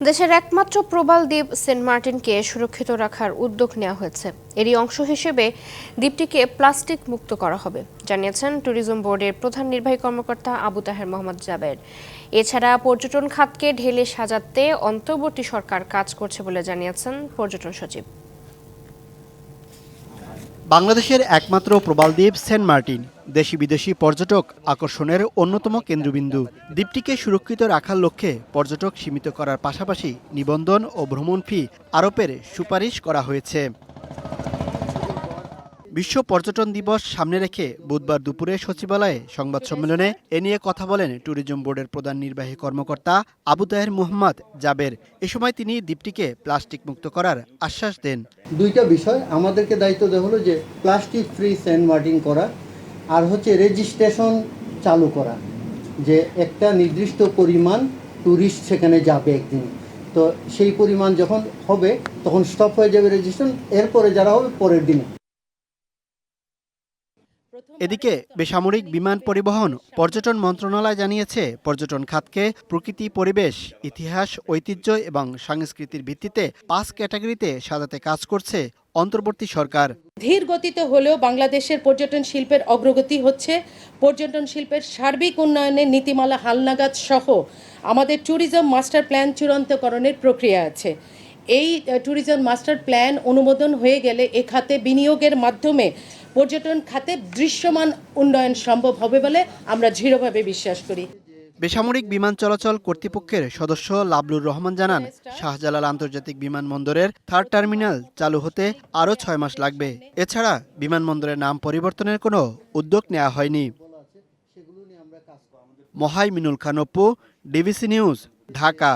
দেশের একমাত্র প্রবাল দ্বীপ সেন্ট মার্টিনকে সুরক্ষিত রাখার উদ্যোগ নেওয়া হয়েছে। এরই অংশ হিসেবে দ্বীপটিকে প্লাস্টিক মুক্ত করা হবে, জানিয়েছেন ট্যুরিজম বোর্ডের প্রধান নির্বাহী কর্মকর্তা আবু তাহের মোহাম্মদ জাবের। এছাড়া পর্যটন খাতকে ঢেলে সাজাতে অন্তর্বর্তী সরকার কাজ করছে বলে জানিয়েছেন পর্যটন সচিব। বাংলাদেশের একমাত্র প্রবাল দ্বীপ সেন্ট মার্টিন দেশি বিদেশি পর্যটক আকর্ষণের অন্যতম কেন্দ্রবিন্দু। দ্বীপটিকে সুরক্ষিত রাখার লক্ষ্যে পর্যটক সীমিত করার পাশাপাশি নিবন্ধন ও ভ্রমণ ফি আরোপের সুপারিশ করা হয়েছে। বিশ্ব পর্যটন দিবস সামনে রেখে বুধবার দুপুরে সচিবালয়ে সংবাদ সম্মেলনে এ নিয়ে কথা বলেন ট্যুরিজম বোর্ডের প্রধান নির্বাহী কর্মকর্তা আবু তাহের মোহাম্মদ জাবের। এ সময় তিনি দ্বীপটিকে প্লাস্টিক মুক্ত করার আশ্বাস দেন। দুইটা বিষয়। আমাদেরকে দায়িত্ব দেওয়া হলো যে প্লাস্টিক ফ্রি সেন্ট মার্টিন করা আর হচ্ছে রেজিস্ট্রেশন চালু করা যে একটা নির্দিষ্ট পরিমাণ ট্যুরিস্ট সেখানে যাবে একদিন। তো সেই পরিমাণ যখন হবে তখন স্টপ হয়ে যাবে রেজিস্ট্রেশন এরপরে যারা হবে পরের দিনে। এদিকে বেসামরিক বিমান পরিবহন পর্যটন মন্ত্রণালয় জানিয়েছে পর্যটন খাতকে প্রকৃতি পরিবেশ ইতিহাস ঐতিহ্য এবং সংস্কৃতির ভিত্তিতে পাঁচ ক্যাটাগরিতে সাজাতে কাজ করছে অন্তর্বর্তী সরকার। ধীর গতিতে হলেও বাংলাদেশের পর্যটন শিল্পের অগ্রগতি হচ্ছে। পর্যটন শিল্পের সার্বিক উন্নয়নের নীতিমালা হালনাগাদ সহ আমাদের ট্যুরিজম মাস্টার প্ল্যান চূড়ান্তকরণের প্রক্রিয়া আছে। এই ট্যুরিজম মাস্টার প্ল্যান অনুমোদন হয়ে গেলে এ খাতে বিনিয়োগের মাধ্যমে পর্যটন খাতে দৃশ্যমান উন্নয়ন সম্ভব হবে বলে আমরা দৃঢ়ভাবে বিশ্বাস করি। বেসামরিক বিমান চলাচল কর্তৃপক্ষের সদস্য লাবলুর রহমান জানান, শাহজালাল আন্তর্জাতিক বিমানবন্দরের থার্ড টার্মিনাল চালু হতে আরও ছয় মাস লাগবে। এছাড়া বিমানবন্দরের নাম পরিবর্তনের কোনো উদ্যোগ নেওয়া হয়নি। মহাই মিনুল খান অপ্পু ডিবিসি নিউজ, ঢাকা।